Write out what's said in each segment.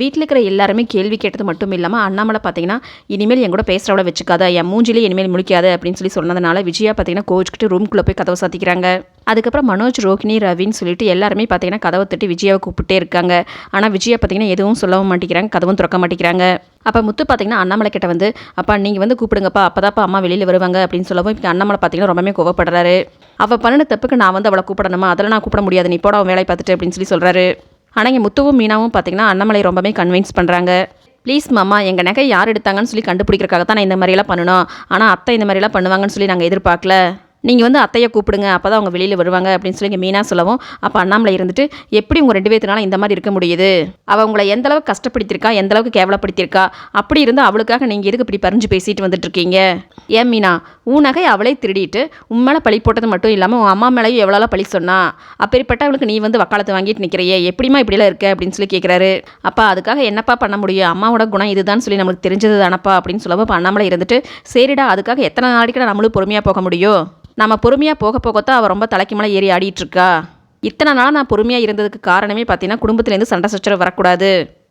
வீட்டில் இருக்கிற எல்லாருமே கேள்வி கேட்டது மட்டும் இல்லாமல் அண்ணாமலை பார்த்தீங்கன்னா இனிமேல் என் கூட பேசுகிறவள வச்சுக்காத என் மூஞ்சிலே இனிமேல் முழிக்காத அப்படின்னு சொல்லி சொன்னதுனால விஜயா பார்த்தீங்கன்னா கோச்சுக்கிட்டு ரூம்குள்ளே போய் கதவை சாத்திக்கிறாங்க. அதுக்கப்புறம் மனோஜ் ரோஹினி ரவின்னு சொல்லிட்டு எல்லாருமே பார்த்தீங்கன்னா கதவை தட்டி விஜயாவை கூப்பிட்டே இருக்காங்க. ஆனால் விஜயா பார்த்தீங்கன்னா எதுவும் சொல்லவும் மாட்டேங்கிறாங்க கதவும் திறக்க மாட்டேங்கிறாங்க. அப்போ முத்து பார்த்தீங்கன்னா அண்ணாமலை கிட்ட வந்து அப்பா நீங்கள் வந்து கூப்பிடுங்கப்பா அப்பதாப்பா அம்மா வெளியில் வருவாங்க அப்படின்னு சொல்லவும் இப்போ அண்ணாமலை பார்த்தீங்கன்னா ரொம்பவே கோவப்படுறாரு. அவள் பண்ணின தப்புக்கு நான் வந்து அவளை கூப்பிடணுமா? அதெல்லாம் நான் கூப்பிட முடியாது நீ போட அவன் வேலையை பார்த்துட்டு அப்படின்னு சொல்லி சொல்கிறாரு ஆனால் இங்கே முத்துவும் மீனாவும் பார்த்தீங்கன்னா அண்ணாமலை ரொம்பவே கன்வின்ஸ் பண்ணுறாங்க ப்ளீஸ் மாமா எங்கள் நகை யார் எடுத்தாங்கன்னு சொல்லி கண்டுபிடிக்கிறக்காக தான் நான் இந்த மாதிரியெல்லாம் பண்ணணும் ஆனால் அத்தை இந்த மாதிரிலாம் பண்ணுவாங்கன்னு சொல்லி நாங்கள் எதிர்பார்க்கல. நீங்கள் வந்து அத்தையை கூப்பிடுங்க அப்போ தான் அவங்க வெளியில் வருவாங்க அப்படின்னு சொல்லி இங்கே மீனா சொல்லவும் அப்போ அண்ணாமலை இருந்துட்டு எப்படி உங்கள் ரெண்டு பேர்த்தினால இந்த மாதிரி இருக்க முடியுது? அவள் உங்களை எந்த அளவுக்கு கஷ்டப்படுத்திருக்கா எந்த அளவுக்கு கேவலப்படுத்தியிருக்கா? அப்படி இருந்து அவளுக்காக நீங்கள் எதுக்கு இப்படி பறிஞ்சு பேசிட்டு வந்துட்டு இருக்கீங்க? ஏன் மீனா உன் நகை அவளே திருடிட்டு உன் மேலே பழி போட்டது மட்டும் இல்லாமல் உன் அம்மா மேலேயும் எவ்வளோ பழி சொன்னா அப்பேற்பட்டவளுக்கு நீ வந்து வக்காலத்தை வாங்கிட்டு நிற்கிறையே எப்படிமா இப்படிலாம் இருக்க? அப்படின்னு சொல்லி கேட்குறாரு அப்பா அதுக்காக என்னப்பா பண்ண முடியும்? அம்மாவோட குணம் இதுதான் சொல்லி நம்மளுக்கு தெரிஞ்சது தானப்பா அப்படின்னு சொல்லவும் அப்போ அண்ணாமலை இருந்துட்டு சரிடா அதுக்காக எத்தனை நாளைக்கு நம்மளும் பொறுமையாக போக முடியும்? நம்ம பொறுமையாக போக போகத்தான் அவள் ரொம்ப தலைக்கு மேலே ஏறி ஆடிட்டுருக்கா. இத்தனை நாள் நான் பொறுமையாக இருந்ததுக்கு காரணமே பார்த்தீங்கன்னா குடும்பத்துலேருந்து சண்டை சச்சரவு வரக்கூடாது.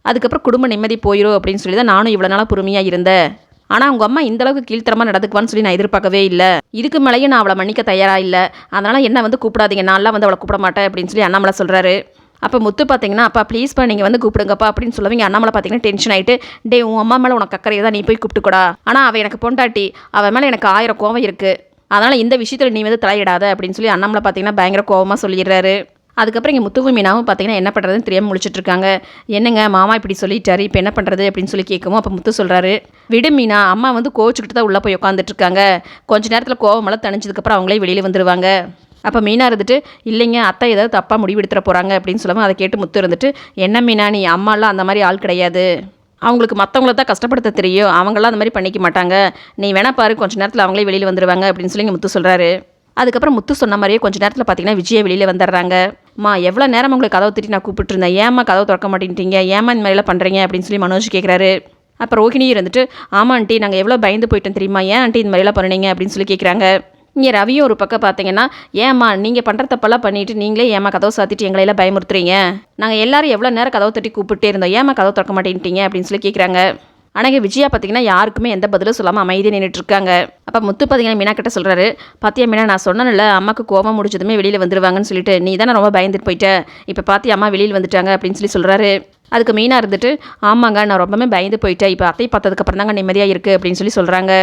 அதுக்கப்புறம் குடும்ப நிம்மதி போயிடும் அப்படின்னு சொல்லி தான் நானும் இவ்வளோ நாளாக பொறுமையாக இருந்தேன். ஆனால் அவங்க அம்மா இந்தளவுக்கு கீழ்த்தரமாக நடந்துக்குவான்னு சொல்லி நான் எதிர்பார்க்கவே இல்லை. இதுக்கு மேலேயும் நான் அவளை மன்னிக்க தயாராக இல்லை. அதனால் என்ன வந்து கூப்பிடாதீங்க நான்லாம் வந்து அவளை கூப்பிட மாட்டேன் அப்படின்னு சொல்லி அண்ணாமலை சொல்கிறாரு அப்போ முத்து பார்த்தீங்கன்னா அப்பா ப்ளீஸ்ப்பா நீங்கள் வந்து கூப்பிடுங்கப்பா அப்படின்னு சொல்லுவீங்க. அண்ணாமலை பார்த்தீங்கன்னா டென்ஷன் ஆகிட்டு டே உன் அம்மா மேலே உனக்கு அக்கறையை தான் நீ போய் கூப்பிட்டுக்கூடா. ஆனால் அவள் எனக்கு பொண்டாட்டி. அவள் மேலே எனக்கு ஆயிரம் கோவம் இருக்குது அதனால் இந்த விஷயத்தில் நீ வந்து தலையிடாத அப்படின்னு சொல்லி அண்ணாமலை பார்த்தீங்கன்னா பயங்கர கோவமாக சொல்லிடுறாரு. அதுக்கப்புறம் இங்கே முத்துவு மீனாவும் பார்த்தீங்கன்னா என்ன பண்ணுறதுன்னு தெரியாமல் முழிச்சிட்டு இருக்காங்க என்னங்க மாமா இப்படி சொல்லிட்டாரு இப்போ என்ன பண்ணுறது அப்படின்னு சொல்லி கேட்கவும் அப்போ முத்து சொல்கிறாரு விடு மீனா அம்மா வந்து கோச்சுக்கிட்டு தான் உள்ளே போய் உட்காந்துட்டு இருக்காங்க கொஞ்ச நேரத்தில் கோவமெல்லாம் தணிஞ்சதுக்கப்புறம் அவங்களே வெளியில் வந்துடுவாங்க அப்போ மீனா இருந்துட்டு இல்லைங்க அத்தை ஏதாவது தப்பாக முடிவெடுத்துட போகிறாங்க அப்படின்னு சொல்லாமல் அதை கேட்டு முத்து இருந்துட்டு என்ன மீனா நீ அம்மாலாம் அந்த மாதிரி ஆள் கிடையாது. அவங்களுக்கு மற்றவங்கள தான் கஷ்டப்படுத்த தெரியும். அவங்களாம் அந்த மாதிரி பண்ணிக்க மாட்டாங்க. நீ வேணா பாரு கொஞ்ச நேரத்தில் அவங்களே வெளியில் வந்துடுவாங்க அப்படின்னு சொல்லி முத்து சொல்கிறாரு அதுக்கப்புறம் முத்து சொன்ன மாதிரியே கொஞ்ச நேரத்தில் பார்த்தீங்கன்னா விஜய வெளியில் வந்துடுறாங்க. மா எவ்வளோ நேரம் உங்களுக்கு கதவை திட்டி நான் கூப்பிட்டுருந்தேன்? ஏமா கதவை திறக்க மாட்டேன்ட்டீங்க? ஏமா இந்த மாதிரிலாம் பண்ணுறீங்க அப்படின்னு சொல்லி மனோஜ் கேட்குறாரு அப்புறம் ரோஹிணி இருந்துட்டு ஆமா ஆண்டி நாங்கள் எவ்வளோ பயந்து போயிட்டோம் தெரியுமா? ஏன் ஆண்டி இந்த மாதிரிலாம் பண்ணுறீங்க அப்படின்னு சொல்லி கேட்குறாங்க இங்கே ரவியும் ஒரு பக்கம் பார்த்தீங்கன்னா ஏம்மா நீங்கள் பண்ணுற தப்பெல்லாம் பண்ணிட்டு நீங்களே ஏமா கதவை சாத்திட்டு எங்களையெல்லாம் பயமுறுத்துறீங்க? நாங்கள் எல்லாரும் எவ்வளோ நேரம் கதவை தட்டி கூப்பிட்டே இருந்தோம். ஏமா கதவை திறக்க மாட்டேன்ட்டீங்க? அப்படின்னு சொல்லி கேட்குறாங்க ஆனால் இங்கே விஜயா பார்த்தீங்கன்னா யாருக்குமே எந்த பதிலும் சொல்லாமல் அமைதியாக நின்றுட்டு இருக்காங்க. அப்போ முத்து பார்த்தீங்கன்னா மீனா கிட்ட சொல்கிறாரு பாத்தியா மீனா நான் சொன்னேன்ல அம்மாவுக்கு கோபம் முடிச்சதுமே வெளியில் வந்துடுவாங்கன்னு சொல்லிட்டு. நீ தானே ரொம்ப பயந்துட்டு போயிட்டேன் இப்போ பாத்தி அம்மா வெளியில் வந்துட்டாங்க? அப்படின்னு சொல்லி சொல்கிறாரு அதுக்கு மீனாக இருந்துட்டு ஆமாங்க நான் ரொம்பவே பயந்து போயிட்டேன். இப்போ அத்தை பார்த்ததுக்கப்புறம் தாங்க நிம்மதியாக இருக்குது அப்படின்னு சொல்லி சொல்கிறாங்க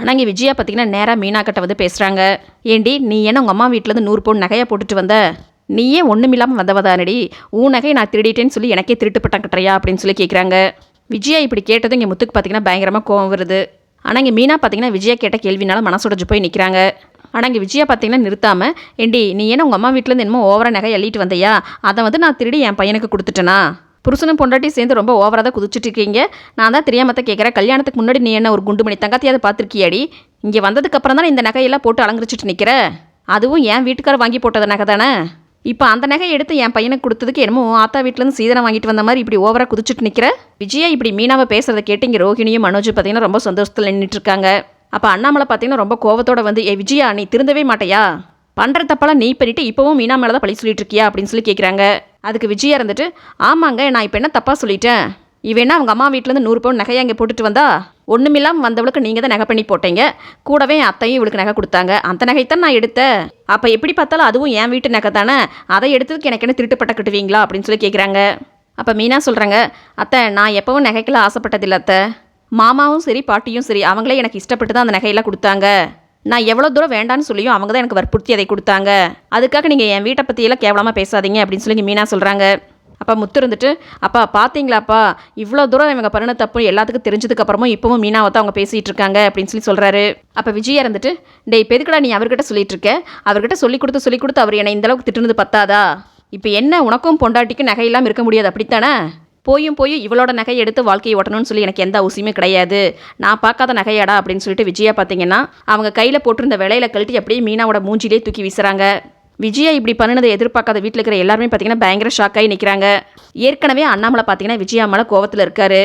ஆனால் இங்கே விஜயா பார்த்தீங்கன்னா நேராக மீனாக்கிட்ட வந்து பேசுகிறாங்க ஏண்டி நீ என்ன உங்கள் அம்மா வீட்டிலேருந்து நூறு பவுன் நகையை போட்டுட்டு வந்த? நீயே ஒன்றுமில்லாமல் வந்தவதானடி உன் நகையை நான் திருடிட்டேன்னு சொல்லி எனக்கே திருட்டு கட்டுறியா அப்படின்னு சொல்லி கேட்குறாங்க விஜயா இப்படி கேட்டதும் இங்கே முத்துக்கு பார்த்தீங்கன்னா பயங்கரமாக கோவம் வருது. ஆனால் இங்கே மீனா பார்த்தீங்கன்னா விஜயா கேட்ட கேள்வினால மனசுடைஞ்சு போய் நிற்கிறாங்க ஆனால் இங்கே விஜயா பார்த்தீங்கன்னா நிறுத்தாமல் ஏண்டி நீ என்ன உங்கள் அம்மா வீட்டிலேருந்து என்னமோ ஓவராக நகை எழுதிட்டு வந்தையா? அதை வந்து நான் திருடி என் பையனுக்கு கொடுத்துட்டேனா? புருஷனும் பொண்டாட்டி சேர்ந்து ரொம்ப ஓவராக தான் குதிச்சுட்டு இருக்கீங்க நான் தான் தெரியாமத்த கேட்குறேன். கல்யாணத்துக்கு முன்னாடி நீ என்ன ஒரு குண்டு மணி தங்கத்தையாவது பார்த்துருக்கியாடி? இங்கே வந்ததுக்கப்புறம் தான் இந்த நகையெல்லாம் போட்டு அலங்கரிச்சிட்டு நிற்கிற அதுவும் என் வீட்டுக்கார வாங்கி போட்டது நகை தானே? இப்போ அந்த நகையை எடுத்து என் பையனுக்கு கொடுத்ததுக்கு என்னமோ ஆத்தா வீட்டிலேருந்து சீதனம் வாங்கிட்டு வந்த மாதிரி இப்படி ஓவராக குதிச்சுட்டு நிற்கிற விஜயா இப்படி மீனாவை பேசுறதை கேட்டு இங்கே ரோஹிணியும் மனோஜ் பார்த்தீங்கன்னா ரொம்ப சந்தோஷத்தில் நின்றுட்டுருக்காங்க அப்போ அண்ணாமலை பார்த்தீங்கன்னா ரொம்ப கோவத்தோட வந்து ஏ விஜயா நீ திருந்தவே மாட்டையா? பண்ணுற தப்பெல்லாம் நீ பண்ணிவிட்டு இப்போவும் மீனா மேலே தான் பழி சொல்லிட்டு இருக்கியா? அப்படின்னு சொல்லி கேட்குறாங்க அதுக்கு விஜயா இருந்துட்டு ஆமாங்க நான் இப்போ என்ன தப்பாக சொல்லிட்டேன்? இவன் அவங்க அம்மா வீட்டிலேருந்து நூறு பவுன் நகையை அங்கே போட்டுட்டு வந்தா? ஒன்றுமில்லாமல் வந்தவளுக்கு நீங்கள் தான் நகை பண்ணி போட்டீங்க. கூடவே என் அத்தையும் இவளுக்கு நகை கொடுத்தாங்க. அந்த நகைத்தான் நான் எடுத்தேன். அப்போ எப்படி பார்த்தாலும் அதுவும் என் வீட்டு நகை தானே? அதை எடுத்ததுக்கு எனக்கு என்ன திருட்டுப்பட்ட கட்டுவீங்களா? அப்படின்னு சொல்லி கேட்குறாங்க அப்போ மீனா சொல்கிறாங்க அத்தை நான் எப்போவும் நகைக்கெல்லாம் ஆசைப்பட்டதில்ல அத்தை. மாமாவும் சரி பாட்டியும் சரி அவங்களே எனக்கு இஷ்டப்பட்டு தான் அந்த நகையெல்லாம் கொடுத்தாங்க. நான் எவ்வளோ தூரம் வேண்டான்னு சொல்லியும் அவங்க தான் எனக்கு வற்புறுத்தி அதை கொடுத்தாங்க. அதுக்காக நீங்கள் என் வீட்டை பற்றியெல்லாம் கேவலமாக பேசாதீங்க அப்படின்னு சொல்லி மீனா சொல்கிறாங்க அப்பா முத்து இருந்துட்டு அப்பா பார்த்தீங்களாப்பா இவ்வளோ தூரம் இவங்க பண்ண தப்பு எல்லாத்துக்கும் தெரிஞ்சதுக்கப்புறமும் இப்போவும் இப்பவும் மீனாவை தான் அவங்க பேசிகிட்டு இருக்காங்க அப்படின்னு சொல்லி சொல்கிறாரு அப்போ விஜயா இருந்துட்டு டே இப்போ எதுக்குடா நீ அவர்கிட்ட சொல்லிட்டு இருக்க? அவர்கிட்ட சொல்லி கொடுத்து சொல்லி கொடுத்து அவர் என்னை இந்த அளவுக்கு திட்டுனது பத்தாதா? இப்போ என்ன உனக்கும் பொண்டாட்டிக்கும் நகை இல்லாமல் இருக்க முடியாது அப்படித்தானே? போயும் போய் இவளோட நகை எடுத்து வாழ்க்கையை ஓட்டணும்னு சொல்லி எனக்கு எந்த அவசியமே கிடையாது. நான் பார்க்காத நகையாடா அப்படின்னு சொல்லிட்டு விஜயா பார்த்தீங்கன்னா அவங்க கையில் போட்டிருந்த விலையில கழட்டி அப்படியே மீனாவோட மூஞ்சிலே தூக்கி வீசுறாங்க. விஜயா இப்படி பண்ணினதை எதிர்பார்க்காத வீட்டில் இருக்கிற எல்லாருமே பார்த்தீங்கன்னா பயங்கர ஷாக்காகி நிற்கிறாங்க ஏற்கனவே அண்ணாமலை பார்த்தீங்கன்னா விஜயா மேலே கோவத்தில் இருக்காரு.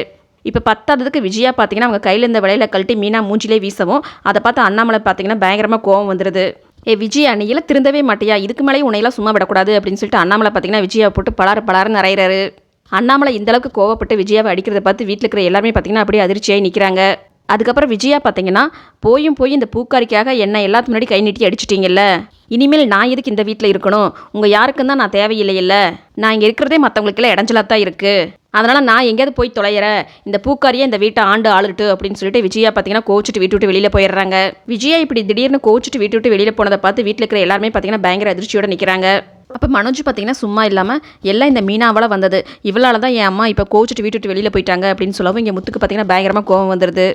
இப்போ பத்தாததுக்கு விஜயா பார்த்தீங்கன்னா அவங்க கையில் இருந்த விலையில கழட்டி மீனா மூஞ்சிலே வீசவும் அதை பார்த்து அண்ணாமலை பார்த்தீங்கன்னா பயங்கரமாக கோவம் வந்துடுது ஏ விஜய் அணியில் திருந்தவே மாட்டியா? இதுக்கு மேலே உன்னையெல்லாம் சும்மா விடக்கூடாது அப்படின்னு சொல்லிட்டு அண்ணாமலை பார்த்தீங்கன்னா விஜயா போட்டு பலாறு பலாருன்னு நிறையிறாரு அண்ணாமலை இந்தளவுக்கு கோவப்பட்டு விஜயாவை அடிக்கிறத பார்த்து வீட்டில் இருக்கிற எல்லாருமே பார்த்தீங்கன்னா அப்படியே அதிர்ச்சியாகி நிற்கிறாங்க அதுக்கப்புறம் விஜயா பார்த்தீங்கன்னா போயும் போய் இந்த பூக்காரிக்காக என்னை எல்லாத்து முன்னாடி கை நீட்டி அடிச்சிட்டிங்கல்ல. இனிமேல் நான் எதுக்கு இந்த வீட்டில் இருக்கணும்? உங்கள் யாருக்கும் தான் நான் தேவையில்லையில்ல. நான் இங்கே இருக்கிறதே மற்றவங்களுக்கெல்லாம் இடைஞ்சலாக தான் இருக்குது அதனால் நான் எங்கேயாவது போய் தொலைகிறேன் இந்த பூக்காரியே இந்த வீட்டை ஆண்டு ஆளுட்டு அப்படின்னு சொல்லிட்டு விஜயா பார்த்தீங்கன்னா கோச்சிட்டு வீட்டு விட்டு வெளியில் போயிடுறாங்க. விஜயா இப்படி திடீர்னு கோச்சிட்டு வீட்டு விட்டு வெளியில் போனதை பார்த்து வீட்டில் இருக்கிற எல்லாருமே பார்த்தீங்கன்னா பயங்கர அதிர்ச்சியோட நிற்கிறாங்க அப்போ மனோஜ் பார்த்தீங்கன்னா சும்மா இல்லாமல் எல்லாம் இந்த மீனாவால் வந்தது. இவளால் தான் என் அம்மா இப்போ கோச்சிட்டு வீட்டு விட்டு வெளியில் போயிட்டாங்க. அப்படின்னு சொல்லவும் இங்கே முத்துக்கு பார்த்தீங்கன்னா பயங்கரமாக கோவம் வந்துடுது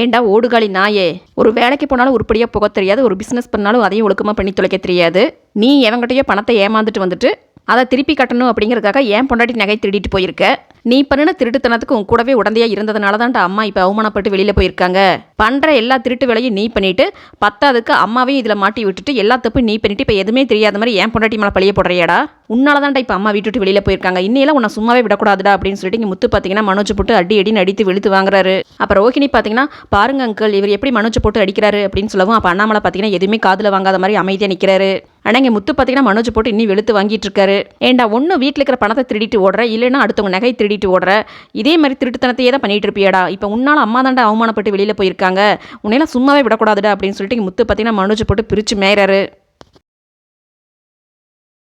ஏண்டா ஓடுகாலி நாயே? ஒரு வேலைக்கு போனாலும் உருப்படியாக போக தெரியாது. ஒரு பிஸ்னஸ் பண்ணாலும் அதையும் ஒழுக்கமாக பண்ணி தொலைக்க தெரியாது. நீ எவங்கிட்டயோ பணத்தை ஏமாந்துட்டு வந்துட்டு அதை திருப்பி கட்டணும் அப்படிங்கிறதுக்காக ஏன் பொண்டாட்டி நகை திருடிட்டு போயிருக்க? நீ பண்ணின திருட்டுத்தனத்துக்கு உன் கூடவே உடந்தையா இருந்ததுனால தான்டா அம்மா இப்போ அவமானப்பட்டு வெளியில் போயிருக்காங்க. பண்ணுற எல்லா திருட்டு வேலையும் நீ பண்ணிட்டு பத்தாவதுக்கு அம்மாவையும் இதில் மாட்டி விட்டுட்டு எல்லா தப்பும் நீ பண்ணிட்டு இப்போ எதுவுமே தெரியாத மாதிரி ஏன் பொண்டாட்டி மேலே பழிய போடுறியாடா? உன்னால தான்டா இப்போ அம்மா வீட்டுட்டு வெளியில் போயிருக்காங்க. இன்னையெல்லாம் உன்னை சும்மாவே விடக்கூடாதுடா அப்படின்னு சொல்லிட்டு இங்கே முத்து பார்த்தீங்கன்னா மனோஜ் போட்டு அடி அடி அடித்து வெளுத்து வாங்குறாரு. அப்போ ரோஹிணி பார்த்தீங்கன்னா பாருங்க அங்கிள் இவர் எப்படி மனோஜ் போட்டு அடிக்கிறாரு? அப்படின்னு சொல்லவும் அப்போ அண்ணாமலை பார்த்தீங்கன்னா எதுவுமே காதில் வாங்காத மாதிரி அமைதியாக நிற்கிறாரு ஆனால் இங்கே முத்து பார்த்தீங்கன்னா மனோஜ் போட்டு இன்னும் வெளுத்து வாங்கிட்டு இருக்காரு. ஏண்டா ஒன்று வீட்டில் இருக்கிற பணத்தை திருடிட்டு ஓடுற? இல்லைன்னா அடுத்தவங்க நகை திருடிட்டு ஓடுற? இதே மாதிரி திருட்டுத்தனத்தையே தான் பண்ணிட்டு இருப்பியாடா. இப்போ உன்னால அம்மா தாண்டா அவமானப்பட்டு வெளியில் போயிருக்காங்க. உன்னையெல்லாம் சும்மாவே விடக்கூடாதுடா. அப்படின்னு சொல்லிட்டு முத்து பார்த்தீங்கன்னா மனோஜ் போட்டு பிரித்து மேயறாரு.